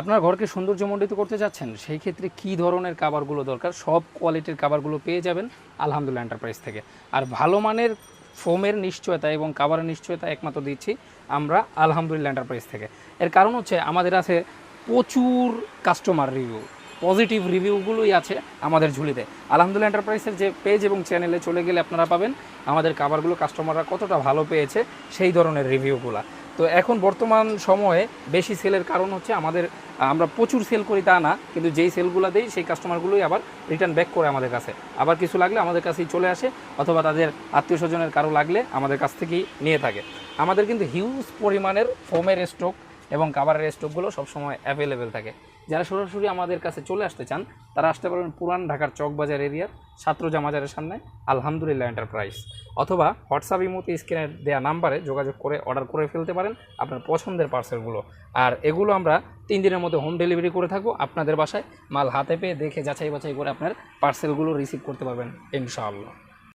আপনার ঘরকে সৌন্দর্যমণ্ডিত করতে যাচ্ছেন, সেই ক্ষেত্রে কি ধরনের কাভারগুলো দরকার? সব কোয়ালিটির কাভারগুলো পেয়ে যাবেন আলহামদুলিল্লাহ এন্টারপ্রাইজ থেকে। আর ভালো মানের ফোমের নিশ্চয়তা এবং কাভারের নিশ্চয়তা একমাত্র দিচ্ছি আমরা আলহামদুলিল্লাহ এন্টারপ্রাইজ থেকে। এর কারণ হচ্ছে আমাদের আছে প্রচুর কাস্টমার রিভিউ পজিটিভ রিভিউগুলোই আছে আমাদের ঝুলিতে। আলহামদুলিল্লাহ এন্টারপ্রাইজের যে পেজ এবং চ্যানেলে চলে গেলে আপনারা পাবেন আমাদের কাভারগুলো কাস্টমাররা কতটা ভালো পেয়েছে সেই ধরনের রিভিউগুলো তো এখন বর্তমান সময়ে বেশি সেলের কারণ হচ্ছে আমাদের, আমরা প্রচুর সেল করি তা না, কিন্তু যেই সেলগুলো দেই, সেই কাস্টমারগুলোই আবার রিটার্ন ব্যাক করে আমাদের কাছে। আবার কিছু লাগলে আমাদের কাছেই চলে আসে, অথবা তাদের আত্মীয় স্বজনের কারও লাগলে আমাদের কাছ থেকেই নিয়ে থাকে। আমাদের কিন্তু হিউজ পরিমাণের ফোমের স্টক এবং কাভারের স্টকগুলো সবসময় অ্যাভেলেবেল থাকে। যারা সরাসরি আমাদের কাছে চলে আসতে চান, তারা আসতে পারবেন পুরান ঢাকার চকবাজার এরিয়ার ছাত্রজা মাজারের সামনে আলহামদুলিল্লাহ এন্টারপ্রাইজ অথবা হোয়াটসঅ্যাপ ইমোতে স্ক্রিনে দেওয়া নাম্বারে যোগাযোগ করে অর্ডার করে ফেলতে পারেন আপনার পছন্দের পার্সেলগুলো আর এগুলো আমরা তিন দিনের মধ্যে হোম ডেলিভারি করে থাকব আপনাদের বাসায়। মাল হাতে পেয়ে দেখে যাচাই বাছাই করে আপনার পার্সেলগুলো রিসিভ করতে পারবেন, ইনশাআল্লাহ।